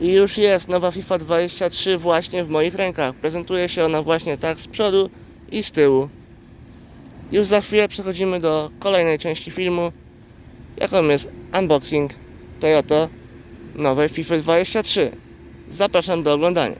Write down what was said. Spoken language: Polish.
I już jest nowa FIFA 23 właśnie w moich rękach. Prezentuje się ona właśnie tak z przodu i z tyłu. Już za chwilę przechodzimy do kolejnej części filmu, jaką jest unboxing Toyota nowej FIFA 23. Zapraszam do oglądania.